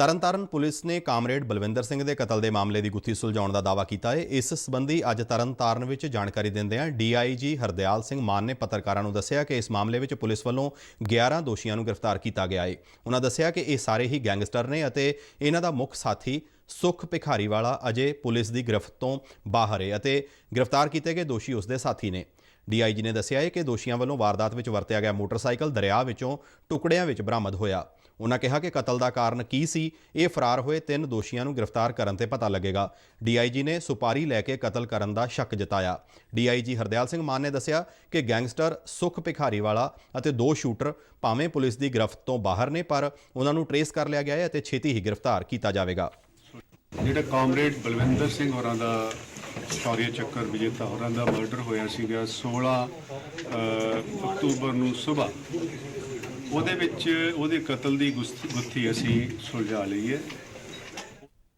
Tarn Taran police ਨੇ comrade Balwinder Singh ਦੇ ਕਤਲ ਦੇ ਮਾਮਲੇ ਦੀ ਗੁੱਥੀ ਸੁਲਝਾਉਣ ਦਾ ਦਾਅਵਾ ਕੀਤਾ ਹੈ ਇਸ ਸੰਬੰਧੀ ਅੱਜ ਤਰਨਤਾਰਨ ਵਿੱਚ ਜਾਣਕਾਰੀ ਦਿੰਦਿਆਂ ਡੀਆਈਜੀ ਹਰਦਿਆਲ ਸਿੰਘ ਮਾਨ ਨੇ ਪੱਤਰਕਾਰਾਂ ਨੂੰ ਦੱਸਿਆ ਕਿ ਇਸ ਮਾਮਲੇ ਵਿੱਚ ਪੁਲਿਸ ਵੱਲੋਂ 11 ਦੋਸ਼ੀਆਂ ਨੂੰ ਗ੍ਰਿਫਤਾਰ ਕੀਤਾ ਗਿਆ ਹੈ ਉਹਨਾਂ ਦੱਸਿਆ ਕਿ ਇਹ ਸਾਰੇ ਹੀ ਗੈਂਗਸਟਰ ਨੇ ਅਤੇ ਇਹਨਾਂ ਦਾ ਮੁੱਖ ਸਾਥੀ ਸੁਖ ਭਿਖਾਰੀ ਵਾਲਾ ਅਜੇ ਪੁਲਿਸ ਦੀ ਗ੍ਰਿਫਤ ਤੋਂ ਬਾਹਰ ਹੈ ਅਤੇ ਗ੍ਰਿਫਤਾਰ ਕੀਤੇ ਗਏ ਦੋਸ਼ੀ ਉਸ ਦੇ ਸਾਥੀ ਨੇ। ਡੀਆਈਜੀ ਨੇ ਦੱਸਿਆ ਹੈ ਕਿ ਦੋਸ਼ੀਆਂ ਵੱਲੋਂ ਵਾਰਦਾਤ ਵਿੱਚ ਵਰਤਿਆ ਗਿਆ ਮੋਟਰਸਾਈਕਲ ਦਰਿਆ ਵਿੱਚੋਂ ਟੁਕੜਿਆਂ ਵਿੱਚ ਬਰਾਮਦ ਹੋਇਆ। ਉਹਨਾਂ ਕਿਹਾ ਕਿ ਕਤਲ ਦਾ ਕਾਰਨ ਕੀ ਸੀ, ਇਹ ਫਰਾਰ ਹੋਏ ਤਿੰਨ ਦੋਸ਼ੀਆਂ ਨੂੰ ਗ੍ਰਿਫਤਾਰ ਕਰਨ ਤੇ ਪਤਾ ਲੱਗੇਗਾ। ਡੀਆਈਜੀ ਨੇ ਸੁਪਾਰੀ ਲੈ ਕੇ ਕਤਲ ਕਰਨ ਦਾ ਸ਼ੱਕ ਜਤਾਇਆ। ਡੀਆਈਜੀ ਹਰਦਿਆਲ ਸਿੰਘ ਮਾਨ ਨੇ ਦੱਸਿਆ ਕਿ ਗੈਂਗਸਟਰ ਸੁਖ ਭਿਖਾਰੀ ਵਾਲਾ ਅਤੇ ਦੋ ਸ਼ੂਟਰ ਭਾਵੇਂ ਪੁਲਿਸ ਦੀ ਗ੍ਰਿਫਤ ਤੋਂ ਬਾਹਰ ਨੇ, ਪਰ ਉਹਨਾਂ ਨੂੰ ਟਰੇਸ ਕਰ ਲਿਆ ਗਿਆ ਹੈ ਅਤੇ ਛੇਤੀ ਹੀ ਗ੍ਰਿਫਤਾਰ ਕੀਤਾ ਜਾਵੇਗਾ। ਜਿਹੜਾ ਕਾਮਰੇਡ ਬਲਵਿੰਦਰ ਸਿੰਘ ਹੋਰਾਂ ਦਾ ਸ਼ੌਰਯ ਚੱਕਰ ਵਿਜੇਤਾ ਹੋਰਾਂ ਦਾ ਮਰਡਰ ਹੋਇਆ ਸੀਗਾ 16 ਅਕਤੂਬਰ ਨੂੰ ਸਵੇਰ ਉਹਦੇ ਵਿੱਚ ਉਹਦੇ ਕਤਲ ਦੀ ਗੁਸਤ- ਗੁੱਥੀ ਅਸੀਂ ਸੁਲਝਾ ਲਈ ਹੈ।